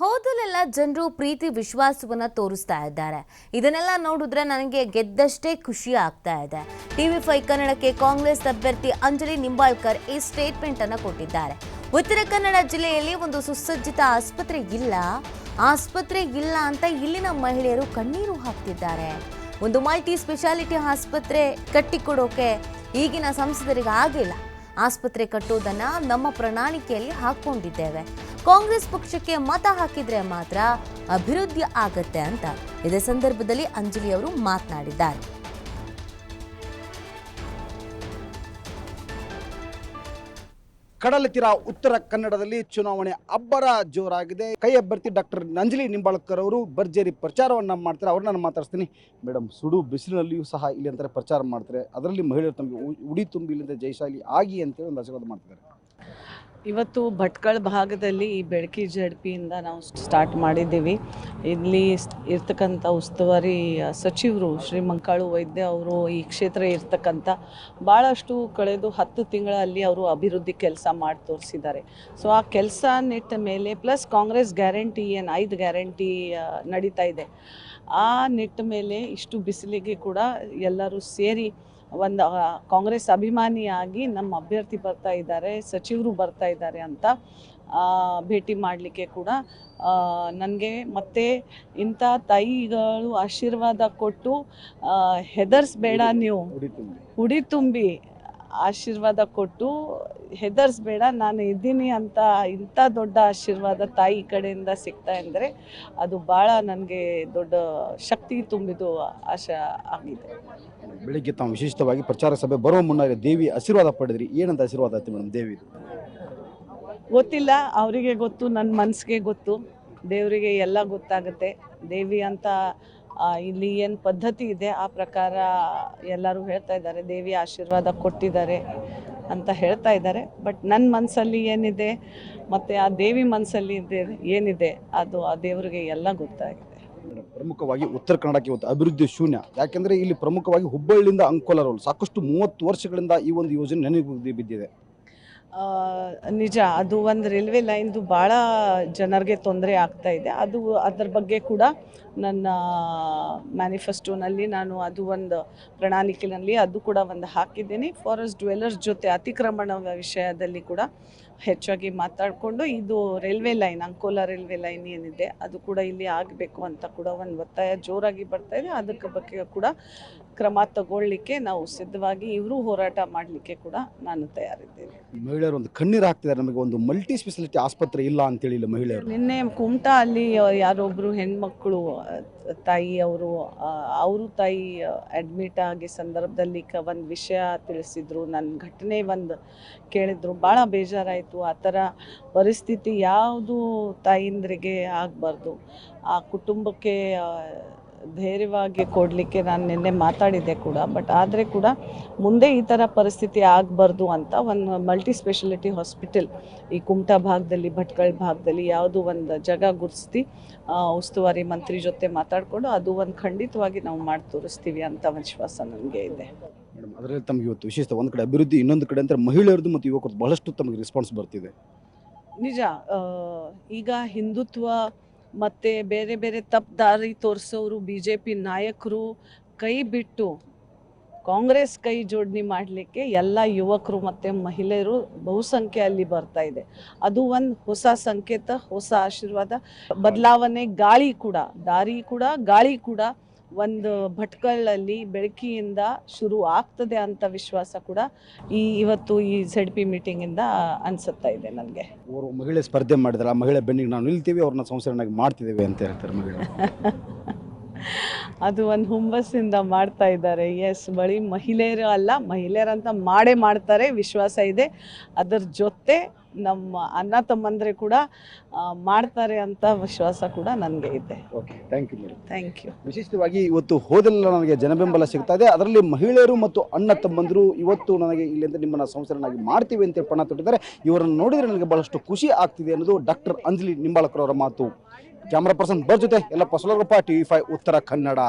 ಹೋದಲೆಲ್ಲ ಜನರು ಪ್ರೀತಿ ವಿಶ್ವಾಸವನ್ನು ತೋರಿಸ್ತಾ ಇದ್ದಾರೆ. ಇದನ್ನೆಲ್ಲ ನೋಡಿದ್ರೆ ನನಗೆ ಗೆದ್ದಷ್ಟೇ ಖುಷಿ ಆಗ್ತಾ ಇದೆ. ಟಿವಿ ಫೈವ್ ಕನ್ನಡಕ್ಕೆ ಕಾಂಗ್ರೆಸ್ ಅಭ್ಯರ್ಥಿ ಅಂಜಲಿ ನಿಂಬಾಳ್ಕರ್ ಈ ಸ್ಟೇಟ್ಮೆಂಟ್ ಅನ್ನು ಕೊಟ್ಟಿದ್ದಾರೆ. ಉತ್ತರ ಕನ್ನಡ ಜಿಲ್ಲೆಯಲ್ಲಿ ಒಂದು ಸುಸಜ್ಜಿತ ಆಸ್ಪತ್ರೆ ಇಲ್ಲ. ಆಸ್ಪತ್ರೆ ಇಲ್ಲ ಅಂತ ಇಲ್ಲಿನ ಮಹಿಳೆಯರು ಕಣ್ಣೀರು ಹಾಕ್ತಿದ್ದಾರೆ. ಒಂದು ಮಲ್ಟಿ ಸ್ಪೆಷಾಲಿಟಿ ಆಸ್ಪತ್ರೆ ಕಟ್ಟಿಕೊಡೋಕೆ ಈಗಿನ ಸಂಸದರಿಗೆ ಆಗಿಲ್ಲ. ಆಸ್ಪತ್ರೆ ಕಟ್ಟೋದನ್ನು ನಮ್ಮ ಪ್ರಣಾಳಿಕೆಯಲ್ಲಿ ಹಾಕೊಂಡಿದ್ದೇವೆ ಕಾಂಗ್ರೆಸ್ ಪಕ್ಷಕ್ಕೆ ಮತ ಹಾಕಿದ್ರೆ ಮಾತ್ರ ಅಭಿವೃದ್ಧಿ ಆಗತ್ತೆ ಅಂತ ಇದೇ ಸಂದರ್ಭದಲ್ಲಿ ಅಂಜಲಿ ಅವರು ಮಾತನಾಡಿದ್ದಾರೆ. ಕಡಲ ತೀರ ಉತ್ತರ ಕನ್ನಡದಲ್ಲಿ ಚುನಾವಣೆ ಅಬ್ಬರ ಜೋರಾಗಿದೆ. ಕೈ ಅಭ್ಯರ್ಥಿ ಡಾಕ್ಟರ್ ಅಂಜಲಿ ನಿಂಬಾಳ್ಕರ್ ಅವರು ಭರ್ಜರಿ ಪ್ರಚಾರವನ್ನು ಮಾಡ್ತಾರೆ. ಅವ್ರನ್ನ ನಾನು ಮಾತಾಡ್ತೀನಿ ಮೇಡಮ್ ಸುಡು ಬಿಸಿಲಿನಲ್ಲಿಯೂ ಸಹ ಇಲ್ಲಿ ಅಂತಾರೆ ಪ್ರಚಾರ ಮಾಡ್ತಾರೆ. ಅದರಲ್ಲಿ ಮಹಿಳೆಯರು ತಮಗೆ ಉಡಿ ತುಂಬಿ ಇಲ್ಲಿಂದ ಜಯಶಾಲಿ ಆಗಿ ಅಂತೇಳಿ ಒಂದು ಆಶೀರ್ವಾದ ಮಾಡ್ತಿದ್ದಾರೆ. ಇವತ್ತು ಭಟ್ಕಳ ಭಾಗದಲ್ಲಿ ಈ ಬೆಳಕಿ ಜಡ್ಪಿಯಿಂದ ನಾವು ಸ್ಟಾರ್ಟ್ ಮಾಡಿದ್ದೀವಿ. ಇಲ್ಲಿ ಇರ್ತಕ್ಕಂಥ ಉಸ್ತುವಾರಿ ಸಚಿವರು ಶ್ರೀ ಮಂಕಾಳು ವೈದ್ಯ ಅವರು ಈ ಕ್ಷೇತ್ರ ಇರ್ತಕ್ಕಂಥ ಭಾಳಷ್ಟು ಕಳೆದು ಹತ್ತು ತಿಂಗಳಲ್ಲಿ ಅವರು ಅಭಿವೃದ್ಧಿ ಕೆಲಸ ಮಾಡಿ ತೋರಿಸಿದ್ದಾರೆ. ಸೊ, ಆ ಕೆಲಸ ನಿಟ್ಟ ಮೇಲೆ ಪ್ಲಸ್ ಕಾಂಗ್ರೆಸ್ ಗ್ಯಾರಂಟಿ ಏನು ಐದು ಗ್ಯಾರಂಟಿ ನಡೀತಾ ಇದೆ. ಆ ನಿಟ್ಟ ಮೇಲೆ ಇಷ್ಟು ಬಿಸಿಲಿಗೆ ಕೂಡ ಎಲ್ಲರೂ ಸೇರಿ ಒಂದು ಕಾಂಗ್ರೆಸ್ ಅಭಿಮಾನಿಯಾಗಿ ನಮ್ಮ ಅಭ್ಯರ್ಥಿ ಬರ್ತಾ ಇದ್ದಾರೆ ಸಚಿವರು ಬರ್ತಾ ಇದ್ದಾರೆ ಅಂತ ಭೇಟಿ ಮಾಡಲಿಕ್ಕೆ ಕೂಡ ನನಗೆ ಮತ್ತೆ ಇಂಥ ತಾಯಿಗಳು ಆಶೀರ್ವಾದ ಕೊಟ್ಟು ಹೆದರ್ಸ್ಬೇಡ ನೀವು. ಹುಡಿ ತುಂಬಿ ಆಶೀರ್ವಾದ ಕೊಟ್ಟು ಹೆದರ್ಸ್ಬೇಡ ನಾನು ಇದ್ದೀನಿ ಅಂತ ಇಂಥ ದೊಡ್ಡ ಆಶೀರ್ವಾದ ತಾಯಿ ಕಡೆಯಿಂದ ಸಿಗ್ತಾ ಇದ್ದರೆ ಅದು ಭಾಳ ನನಗೆ ದೊಡ್ಡ ಶಕ್ತಿ ತುಂಬಿದ್ದು ಆಶಾ ಆಗಿದೆ. ಬೆಳಿಗ್ಗೆ ತಾವು ವಿಶಿಷ್ಟವಾಗಿ ಪ್ರಚಾರ ಸಭೆ ಬರುವ ಮುನ್ನ ದೇವಿ ಆಶೀರ್ವಾದ ಪಡೆದ್ರಿ. ಏನಂತ ಆಶೀರ್ವಾದ ಆಯ್ತು ಮೇಡಮ್ ದೇವಿ? ಗೊತ್ತಿಲ್ಲ ಅವರಿಗೆ ಗೊತ್ತು ನನ್ನ ಮನಸ್ಸಿಗೆ ಗೊತ್ತು. ದೇವರಿಗೆ ಎಲ್ಲ ಗೊತ್ತಾಗುತ್ತೆ. ದೇವಿ ಅಂತ ಇಲ್ಲಿ ಏನು ಪದ್ಧತಿ ಇದೆ ಆ ಪ್ರಕಾರ ಎಲ್ಲರೂ ಹೇಳ್ತಾ ಇದ್ದಾರೆ. ದೇವಿ ಆಶೀರ್ವಾದ ಕೊಟ್ಟಿದ್ದಾರೆ. ಅಂತ ಹೇಳ್ತಾ ಇದ್ದಾರೆ. ಬಟ್ ನನ್ನ ಮನಸ್ಸಲ್ಲಿ ಏನಿದೆ, ಮತ್ತು ಆ ದೇವಿ ಮನಸ್ಸಲ್ಲಿ ಇದೆ, ಏನಿದೆ, ಅದು ಆ ದೇವರಿಗೆ ಎಲ್ಲ ಗೊತ್ತಾಗಿದೆ. ಪ್ರಮುಖವಾಗಿ ಉತ್ತರ ಕನ್ನಡಕ್ಕೆ ಇವತ್ತು ಅಭಿವೃದ್ಧಿ ಶೂನ್ಯ. ಯಾಕೆಂದರೆ ಇಲ್ಲಿ ಪ್ರಮುಖವಾಗಿ ಹುಬ್ಬಳ್ಳಿಯಿಂದ ಅಂಕೋಲರವರು ಸಾಕಷ್ಟು ಮೂವತ್ತು ವರ್ಷಗಳಿಂದ ಈ ಒಂದು ಯೋಜನೆ ನೆನಪು ಬಿದ್ದಿದೆ. ನಿಜ, ಅದು ಒಂದು ರೈಲ್ವೆ ಲೈನ್ದು ಭಾಳ ಜನರಿಗೆ ತೊಂದರೆ ಆಗ್ತಾ ಇದೆ. ಅದು, ಅದರ ಬಗ್ಗೆ ಕೂಡ ನನ್ನ ಮ್ಯಾನಿಫೆಸ್ಟೋನಲ್ಲಿ ನಾನು ಅದು ಒಂದು ಪ್ರಣಾಳಿಕೆಯಲ್ಲಿ ಅದು ಕೂಡ ಒಂದು ಹಾಕಿದ್ದೀನಿ. ಫಾರೆಸ್ಟ್ ಡ್ವೆಲ್ಲರ್ಸ್ ಜೊತೆ ಅತಿಕ್ರಮಣ ವಿಷಯದಲ್ಲಿ ಕೂಡ ಹೆಚ್ಚಾಗಿ ಮಾತಾಡಿಕೊಂಡು ಇದು railway line Ankola railway line ಏನಿದೆ ಅದು ಕೂಡ ಇಲ್ಲಿ ಆಗಬೇಕು ಅಂತ ಕೂಡ ಒಂದು ಒತ್ತಾಯ ಜೋರಾಗಿ ಬರ್ತಾ ಇದೆ. ಅದಕ್ಕೆ ಬಗ್ಗೆ ಕೂಡ ಕ್ರಮ ತಗೊಳ್ಳಿಕ್ಕೆ ನಾವು ಸಿದ್ಧವಾಗಿ ಇವರು ಹೋರಾಟ ಮಾಡಲಿಕ್ಕೆ ಕೂಡ ನಾನು ತಯಾರಿದ್ದೇನೆ. ಮಹಿಳೆಯರು ಒಂದು ಕಣ್ಣೀರು ಹಾಕ್ತಿದ್ದಾರೆ. ನಮಗೆ ಒಂದು ಮಲ್ಟಿ ಸ್ಪೆಷಾಲಿಟಿ ಆಸ್ಪತ್ರೆ ಇಲ್ಲ ಅಂತೇಳಿ ಹೇಳಿಲ್ಲ ಮಹಿಳೆಯರು. ನಿನ್ನೆ ಕುಮಟಾ ಅಲ್ಲಿ ಯಾರೊಬ್ಬರು ಹೆಣ್ಮಕ್ಳು ಅಹ್, ತಾಯಿ ಅವರು ಅವರು ತಾಯಿ ಅಡ್ಮಿಟ್ ಆಗಿ ಸಂದರ್ಭದಲ್ಲಿ ಒಂದು ವಿಷಯ ತಿಳಿಸಿದ್ರು. ನನ್ನ ಘಟನೆ ಒಂದು ಕೇಳಿದ್ರು. ಭಾಳ ಬೇಜಾರಾಯಿತು. ಆ ಥರ ಪರಿಸ್ಥಿತಿ ಯಾವುದು ತಾಯಿಂದ್ರಿಗೆ ಆಗಬಾರ್ದು. ಆ ಕುಟುಂಬಕ್ಕೆ ಧೈರ್ಯವಾಗಿ ಕೊಡಲಿಕ್ಕೆ ನಾನು ನಿನ್ನೆ ಮಾತಾಡಿದ್ದೆ ಕೂಡ, ಬಟ್ ಆದರೆ ಕೂಡ ಮುಂದೆ ಈ ಥರ ಪರಿಸ್ಥಿತಿ ಆಗಬಾರ್ದು ಅಂತ ಒಂದು ಮಲ್ಟಿ ಸ್ಪೆಷಾಲಿಟಿ ಹಾಸ್ಪಿಟಲ್ ಈ ಕುಮಟಾ ಭಾಗದಲ್ಲಿ, ಭಟ್ಕಳ ಭಾಗದಲ್ಲಿ ಯಾವುದು ಒಂದು ಜಾಗ ಗುರ್ಸ್ತಿ ಉಸ್ತುವಾರಿ ಮಂತ್ರಿ ಜೊತೆ ಮಾತಾಡಿಕೊಂಡು ಅದು ಒಂದು ಖಂಡಿತವಾಗಿ ನಾವು ಮಾಡಿ ತೋರಿಸ್ತೀವಿ ಅಂತ ವಿಶ್ವಾಸ ನನಗೆ ಇದೆ. ಅದರಲ್ಲಿ ತಮಗೆ ಇವತ್ತು ವಿಶೇಷ ಒಂದು ಕಡೆ ಅಭಿವೃದ್ಧಿ, ಇನ್ನೊಂದು ಕಡೆ ಅಂದ್ರೆ ಮಹಿಳೆಯರದು ಮತ್ತು ಯುವಕರದ್ದು ಬಹಳಷ್ಟು ತಮಗೆ ರೆಸ್ಪಾನ್ಸ್ ಬರ್ತಿದೆ. ನಿಜ ಈಗ ಹಿಂದುತ್ವ ಮತ್ತು ಬೇರೆ ಬೇರೆ ತಪ್ಪು ದಾರಿ ತೋರಿಸೋರು ಬಿ ಜೆ ಪಿ ನಾಯಕರು ಕೈ ಬಿಟ್ಟು ಕಾಂಗ್ರೆಸ್ ಕೈ ಜೋಡಣೆ ಮಾಡಲಿಕ್ಕೆ ಎಲ್ಲ ಯುವಕರು ಮತ್ತು ಮಹಿಳೆಯರು ಬಹುಸಂಖ್ಯೆಯಲ್ಲಿ ಬರ್ತಾ ಇದೆ. ಅದು ಒಂದು ಹೊಸ ಸಂಕೇತ, ಹೊಸ ಆಶೀರ್ವಾದ. ಬದಲಾವಣೆ ಗಾಳಿ ಕೂಡ, ದಾರಿ ಕೂಡ, ಗಾಳಿ ಕೂಡ ಒಂದು ಭಟ್ಕಳಲ್ಲಿ ಬೆಳಕಿಯಿಂದ ಶುರು ಆಗ್ತದೆ ಅಂತ ವಿಶ್ವಾಸ ಕೂಡ ಈ ಇವತ್ತು ಈ ಝೆಡ್ ಪಿ ಮೀಟಿಂಗಿಂದ ಅನಿಸುತ್ತಾ ಇದೆ ನನಗೆ. ಅವರು ಮಹಿಳೆ ಸ್ಪರ್ಧೆ ಮಾಡಿದ್ರೆ ಆ ಮಹಿಳೆ ಬೆನ್ನಿಗೆ ನಾವು ನಿಲ್ತೀವಿ ಅವ್ರನ್ನ ಸಂಸದನಾಗಿ ಮಾಡ್ತಿದ್ದೀವಿ ಅಂತ ಹೇಳ್ತಾರೆ ಮಹಿಳೆ ಅದು ಒಂದು ಹುಮ್ಮಸ್ಸಿಂದ ಮಾಡ್ತಾ ಇದ್ದಾರೆ. ಎಸ್ ಬಳಿ ಮಹಿಳೆಯರು ಅಲ್ಲ ಮಹಿಳೆಯರಂತ ಮಾಡೇ ಮಾಡ್ತಾರೆ ವಿಶ್ವಾಸ ಇದೆ. ಅದರ ಜೊತೆ ನಮ್ಮ ಅಣ್ಣ ತಮ್ಮಂದ್ರೆ ಕೂಡ ಮಾಡ್ತಾರೆ ಅಂತ ವಿಶ್ವಾಸ ಕೂಡ ನನಗೆ ಇದೆ. Okay thank you thank you ವಿಶೇಷವಾಗಿ ಇವತ್ತು ಹೋದೆಲ್ಲ ನನಗೆ ಜನಬೆಂಬಲ ಸಿಗ್ತಾ ಇದೆ ಅದರಲ್ಲಿ ಮಹಿಳೆಯರು ಮತ್ತು ಅಣ್ಣ ತಮ್ಮಂದರು ಇವತ್ತು ನನಗೆ ಇಲ್ಲಿಂದ ನಿಮ್ಮನ್ನ ಸಂಸದನಾಗಿ ಮಾಡ್ತೀವಿ ಅಂತ ಪಣ ತೊಟ್ಟಿದ್ದಾರೆ. ಇವರನ್ನು ನೋಡಿದರೆ ನನಗೆ ಬಹಳಷ್ಟು ಖುಷಿ ಆಗ್ತಿದೆ ಅನ್ನೋದು ಡಾಕ್ಟರ್ ಅಂಜಲಿ ನಿಂಬಾಳಕರ್ ಅವರ ಮಾತು. ಕ್ಯಾಮರಾ ಪರ್ಸನ್ ಬರ್ ಜೊತೆ ಎಲ್ಲ ಪಸಲಗೊಪ್ಪ ಟಿವಿ ಫೈವ್ ಉತ್ತರ ಕನ್ನಡ